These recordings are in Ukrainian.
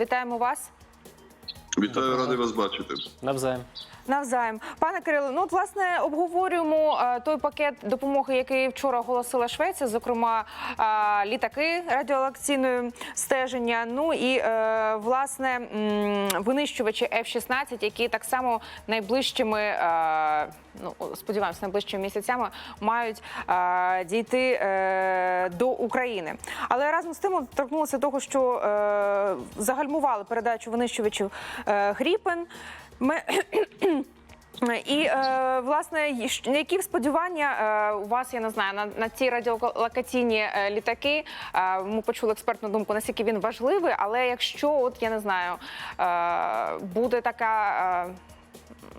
вітаємо вас. Вітаю, радий вас бачити. Навзаєм. Навзаєм, пане Кирило, ну от власне обговорюємо е, той пакет допомоги, який вчора оголосила Швеція, зокрема е, літаки радіолакційної стеження. Ну і е, власне винищувачі F-16, які так само найближчими, ну сподіваємося, найближчими місяцями мають дійти до України. Але разом з тим торкнулося того, що загальмували передачу винищувачів Гріпен. Ми і е, власне, які сподівання е, у вас, я не знаю, на, на ці радіолокаційні е, літаки? Е, ми почули експертну думку, наскільки він важливий, але якщо, от я не знаю, е, буде така. Е,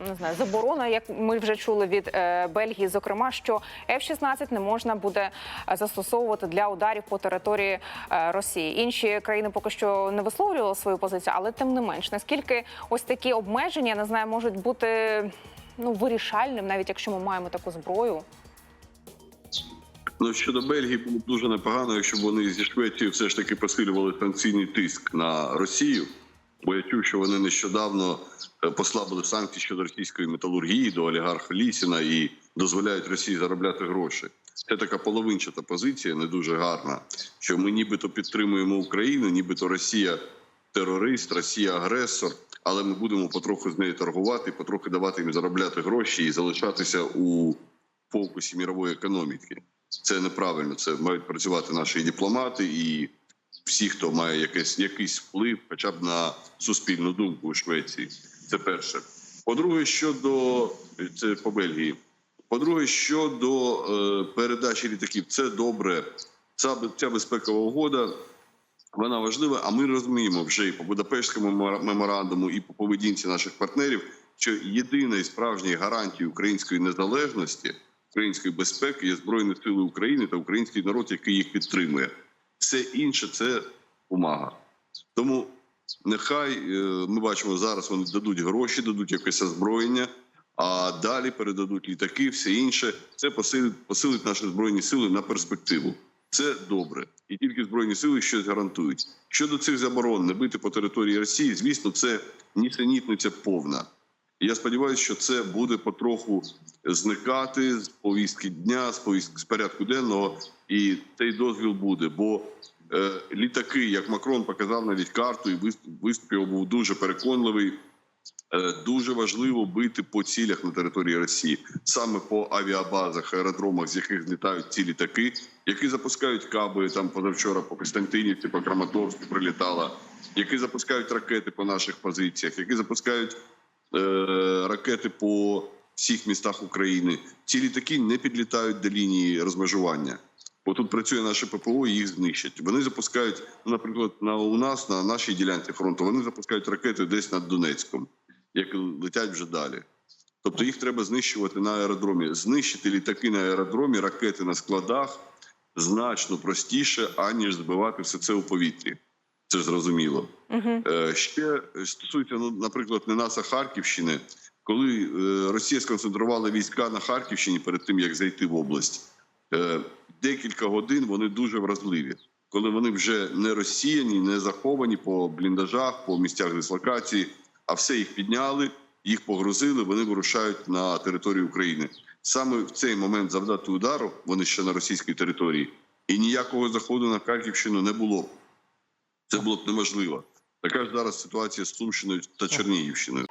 не знаю, заборона, як ми вже чули від е, Бельгії, зокрема, що F-16 не можна буде е, застосовувати для ударів по території е, Росії. Інші країни поки що не висловлювали свою позицію, але тим не менш, наскільки ось такі обмеження, не знаю, можуть бути ну вирішальним, навіть якщо ми маємо таку зброю. Ну щодо Бельгії було дуже непогано, якщо б вони зі Швецією все ж таки посилювали санкційний тиск на Росію. Бо я чув, що вони нещодавно е, послабили санкції щодо російської металургії до олігарха Лісіна і дозволяють Росії заробляти гроші. Це така половинчата позиція, не дуже гарна. Що ми нібито підтримуємо Україну, нібито Росія терорист, Росія агресор, але ми будемо потроху з нею торгувати, потроху давати їм заробляти гроші і залишатися у фокусі мірової економіки. Це неправильно. Це мають працювати наші дипломати і всі, хто має якийсь, якийсь вплив, хоча б на суспільну думку у Швеції. Це перше. По-друге, щодо це по Бельгії. По-друге, щодо е, передачі літаків, це добре. Ця, ця безпекова угода вона важлива. А ми розуміємо вже і по Будапештському меморандуму, і по поведінці наших партнерів, що єдиною справжньою гарантією української незалежності, української безпеки є збройні сили України та український народ, який їх підтримує. Все інше це бумага. Тому нехай е, ми бачимо зараз, вони дадуть гроші, дадуть якесь озброєння, а далі передадуть літаки, все інше. Це посилить, посилить наші збройні сили на перспективу. Це добре, і тільки збройні сили щось гарантують. Щодо цих заборон не бити по території Росії, звісно, це нісенітниця повна. Я сподіваюся, що це буде потроху зникати з повістки дня, з повістки з порядку денного, і цей дозвіл буде. Бо е, літаки, як Макрон показав навіть карту, і виступ, виступ його був дуже переконливий. Е, Дуже важливо бити по цілях на території Росії, саме по авіабазах, аеродромах, з яких злітають ці літаки, які запускають каби там позавчора по Костянтинівці, по Краматорську прилітала, які запускають ракети по наших позиціях, які запускають е, ракети по всіх містах України. Ці літаки не підлітають до лінії розмежування. Бо тут працює наше ППО, і їх знищать. Вони запускають, ну, наприклад, на у нас на нашій ділянці фронту. Вони запускають ракети десь над Донецьком, які летять вже далі. Тобто їх треба знищувати на аеродромі. Знищити літаки на аеродромі, ракети на складах значно простіше, аніж збивати все це у повітрі. Це ж зрозуміло. Угу. Ще стосується, ну, наприклад, не нас, а Харківщини, коли е, Росія сконцентрувала війська на Харківщині перед тим, як зайти в область, декілька годин вони дуже вразливі. Коли вони вже не розсіяні, не заховані по бліндажах, по місцях дислокації, а все їх підняли, їх погрузили, вони вирушають на територію України. Саме в цей момент завдати удару, вони ще на російській території, і ніякого заходу на Харківщину не було. Це було б неможливо. Така ж зараз ситуація з Сумщиною та Чернігівщиною.